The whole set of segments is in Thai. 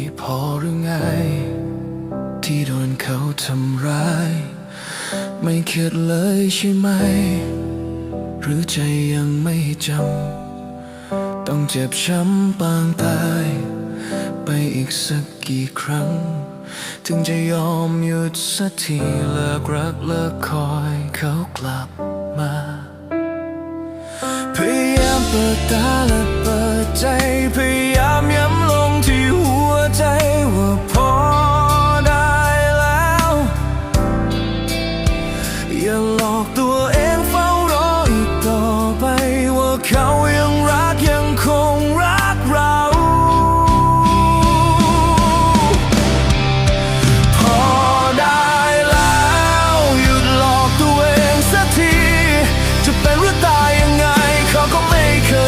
ไม่พอหรือไง ที่โดนเขาทำร้าย ไม่คิดเลยใช่ไหม หรือใจยังไม่จำ ต้องเจ็บช้ำปางตาย ไปอีกสักกี่ครั้ง ถึงจะยอมหยุดสักทีเลิกรักเลิกคอยเขากลับมาพยายามเปิดตาล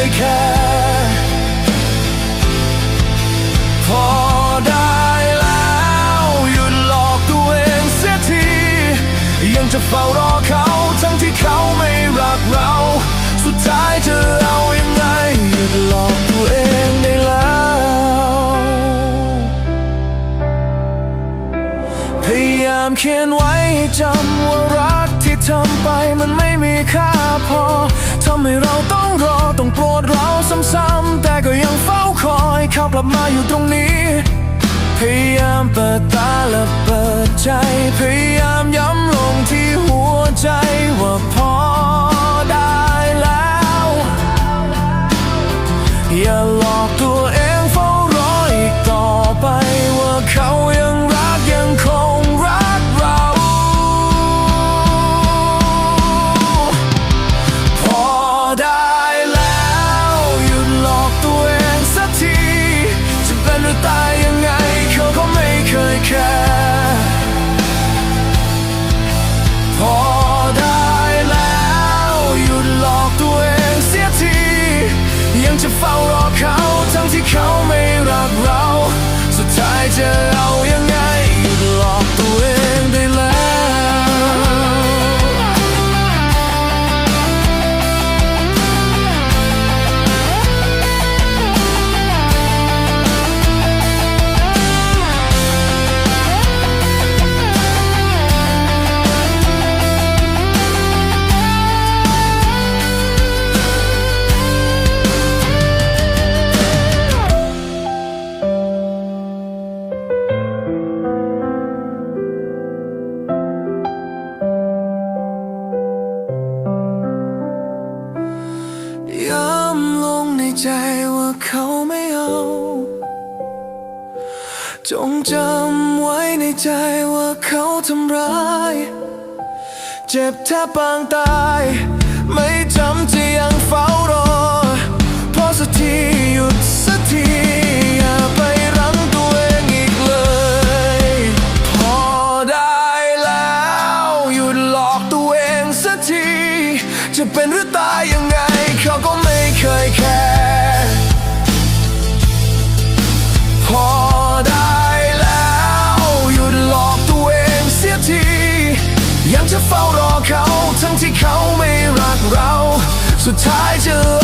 ยแคร์พอได้แล้วหยุดหลอกตัวเองเสียที ยังจะเฝ้ารอเขาทั้งที่เขาไม่รักเรา สุดท้ายจะเอายังไงหยุดหลอกตัวเองได้แล้ว พยายามเขียนไว้ให้จำว่า ทำไปมันไม่มีค่าพอ ทำให้เราต้องรอต้องโปรดเราซ้ำๆแต่ก็ยังเฝ้าคอยเขากลับมาอยู่ตรงนี้ พยายามเปิดตาและเปิดใจ พยายามย้ำลงที่หัวใจว่าพอได้แล้ว อย่าหลอกตัวเองเฝ้ารออีกต่อไปว่าเขา ยัง จงจำไว้ในใจว่าเขาทำร้าย เจ็บแทบปางตาย ไม่จำจะยังเฝ้ารอ พอสักทีหยุดสักทีอย่าไปรั้งตัวเองอีกเลย พอได้แล้ว หยุดหลอกตัวเองสักที จะเป็นหรือตาย เฝ้ารอเขา ทั้งที่เขาไม่รักเรา สุดท้ายจะ